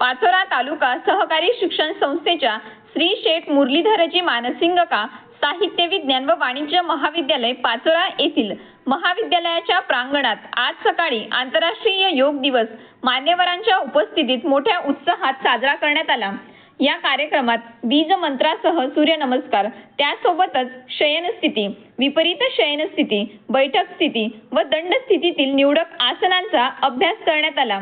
पाचोरा तालुका सहकारी शिक्षण संस्थेच्या श्री शेठ मुरलीधरजी मानसिंगका साहित्य विज्ञान व वाणिज्य महाविद्यालय पाचोरा येथील महाविद्यालयाच्या प्रांगणात आज सकाळी आंतरराष्ट्रीय योग दिवस मान्यवरांच्या उपस्थितीत मोठ्या उत्साहात साजरा करण्यात आला. या कार्यक्रमात बीज मंत्रासह सूर्यनमस्कार त्यासोबतच शयनस्थिती विपरीत शयनस्थिती बैठक स्थिती व दंड स्थितीतील निवडक आसनांचा अभ्यास करण्यात आला.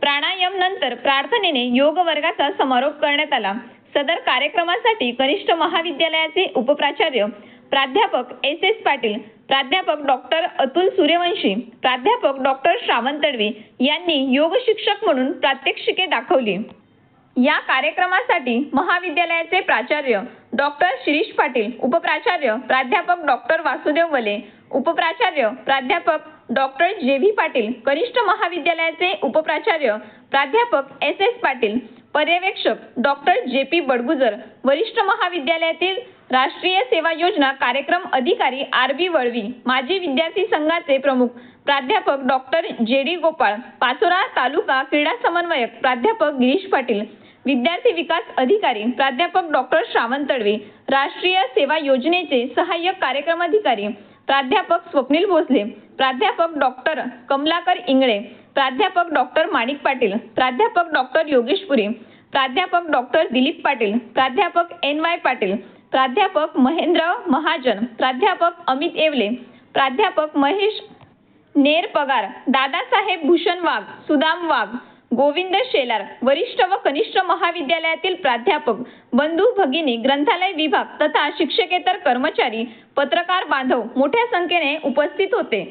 प्राणायाम नंतर प्रार्थनेने योग वर्गाचा समारोप करण्यात आला. सदर कार्यक्रमासाठी कनिष्ठ महाविद्यालयाचे उपप्राचार्य प्राध्यापक एस एस पाटील प्राध्यापक डॉक्टर अतुल सूर्यवंशी प्राध्यापक डॉक्टर श्रावण तडवी यांनी योग शिक्षक म्हणून प्रात्यक्षिके दाखवली. या कार्यक्रमासाठी महाविद्यालयाचे प्राचार्य डॉक्टर शिरीष पाटील उपप्राचार्य प्राध्यापक डॉक्टर वासुदेव वले उपप्राचार्य प्राध्यापक डॉक्टर जे व्ही पाटील कनिष्ठ महाविद्यालयाचे उपप्राचार्य प्राध्यापक एस एस पाटील पर्यवेक्षक डॉक्टर जे पी बडगुजर वरिष्ठ महाविद्यालयातील राष्ट्रीय सेवा योजना कार्यक्रम अधिकारी आर बी वळवी माजी विद्यार्थी संघाचे प्रमुख प्राध्यापक डॉक्टर जे डी गोपाळ पाचोरा तालुका क्रीडा समन्वयक प्राध्यापक गिरीश पाटील विद्यार्थी विकास अधिकारी प्राध्यापक डॉक्टर श्रावण तडवे राष्ट्रीय सेवा योजनेचे सहाय्यक कार्यक्रम अधिकारी प्राध्यापक स्वप्नील भोसले प्राध्यापक डॉक्टर कमलाकर इंगळे प्राध्यापक डॉक्टर माणिक पाटील प्राध्यापक डॉक्टर योगेश पुरे प्राध्यापक डॉक्टर दिलीप पाटील प्राध्यापक एन वाय पाटील प्राध्यापक महेंद्र महाजन प्राध्यापक अमित येवले प्राध्यापक महेश नेर पगार दादासाहेब भूषण वाघ सुदाम वाघ गोविंद शेलार वरिष्ठ व कनिष्ठ महाविद्यालयातील प्राध्यापक बंधू भगिनी ग्रंथालय विभाग तथा शिक्षकेतर कर्मचारी पत्रकार बांधव मोठ्या संख्येने उपस्थित होते.